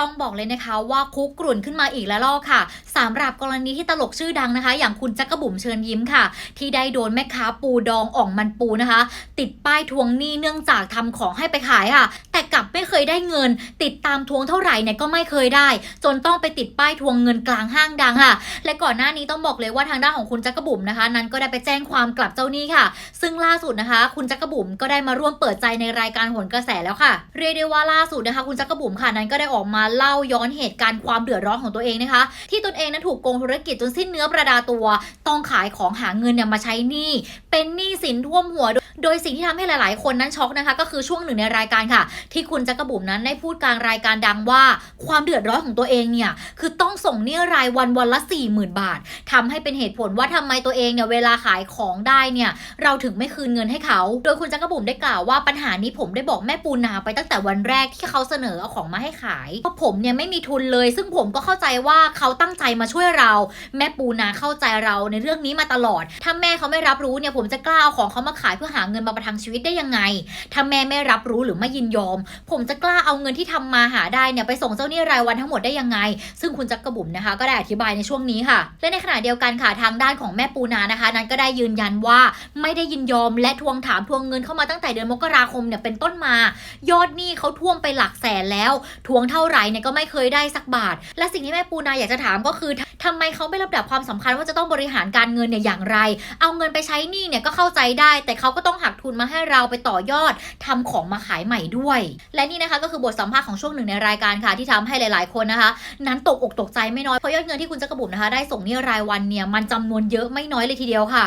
ต้องบอกเลยนะคะว่าคุกกรุ่นขึ้นมาอีกแล้วล่อค่ะสำหรับกรณีที่ตลกชื่อดังนะคะ อย่างคุณจักรบุ๋มเชิญยิ้มค่ะ ที่ได้โดนแม่ค้าปูดองอ่องมันปูนะคะ ติดป้ายทวงหนี้เนื่องจากทำของให้ไปขายค่ะ แต่กลับไม่เคยได้เงิน ติดตามทวงเท่าไหร่เนี่ยก็ไม่เคยได้ จนต้องไปติดป้ายทวงเงินกลางห้างดังค่ะ และก่อนหน้านี้ต้องบอกเลยว่าทางด้านของคุณจักรบุ๋มนะคะ นั้นก็ได้ไปแจ้งความกลับเจ้าหนี้ค่ะ ซึ่งล่าสุดนะคะ คุณจักรบุ๋มก็ได้มาร่วมเปิดใจในรายการหนกระแสแล้วค่ะ เรียกได้ว่าล่าสุดนะคะ คุณจักรบุ๋มค่ะนั้นก็ได้ออกมาเล่าย้อนเหตุการณ์ความเดือดร้อนของตัวเองนะคะ ที่ตนเองนั้นถูกโกงธุรกิจจนสิ้นเนื้อประดาตัว ต้องขายของหาเงินเนี่ยมาใช้หนี้เป็นหนี้สินท่วมหัวโดยสิ่งที่ทำให้หลาย ๆ คนนั้นช็อกนะคะ ก็คือช่วงหนึ่งในรายการค่ะ ที่คุณจักรบุ๋มนั้นได้พูดกลางรายการดังว่า ความเดือดร้อนของตัวเองเนี่ยคือต้องส่งหนี้รายวันวันละ40,000บาททำให้เป็นเหตุผลว่าทำไมตัวเองเนี่ยเวลาขายของได้เนี่ยเราถึงไม่คืนเงินให้เขา โดยคุณจักรบุ๋มได้กล่าวว่าปัญหานี้ผมได้บอกแม่ปูนาไปตั้งแต่วันแรกที่เขาเสนอเอาของมาให้ขายเพราะผมเนี่ยไม่มีทุนเลย ซึ่งผมก็เข้าใจว่าเขาตั้งใจมาช่วยเรา แม่ปูนาเข้าใจเราในเรื่องนี้มาตลอด ถ้าแม่เขาไม่รับรู้เนี่ยผมจะกล้าเอาของเขามาขายเพื่อหาเงินมาประทังชีวิตได้ยังไง ถ้าแม่ไม่รับรู้หรือไม่ยินยอม ผมจะกล้าเอาเงินที่ทำมาหาได้เนี่ยไปส่งเจ้าหนี้รายวันทั้งหมดได้ยังไง ซึ่งคุณจักรบุ๋มนะคะ ก็ได้อธิบายในช่วงนี้ค่ะ และในขณะเดียวกันค่ะทางด้านของแม่ปูนานะคะ นั้นก็ได้ยืนยันว่าไม่ได้ยินยอมและทวงถามทวงเงินเข้ามาตั้งแต่เดือนมกราคมเนี่ยเป็นต้นมา ยอดหนี้เขาท่วมไปหลักแสนแล้วทวงเท่าไหร่เนี่ยก็ไม่เคยได้สักบาท และสิ่งที่แม่ปูนาอยากจะถามก็คือทำไมเขาไม่รับดับความสำคัญว่าจะต้องบริหารการเงินเนี่ยอย่างไร เอาเงินไปใช้หนี้เนี่ยก็เข้าใจได้ แต่เขาก็ต้องหักทุนมาให้เราไปต่อยอดทำของมาขายใหม่ด้วย และนี่นะคะก็คือบทสัมภาษณ์ของช่วงหนึ่งในรายการค่ะที่ทำให้หลาย ๆ คนนะคะ นั้นตกอกตกใจไม่น้อยเพราะยอดเงินที่คุณจักรบุ๋มนะคะได้ส่งนี้รายวันเนี่ยมันจำนวนเยอะไม่น้อยเลยทีเดียวค่ะ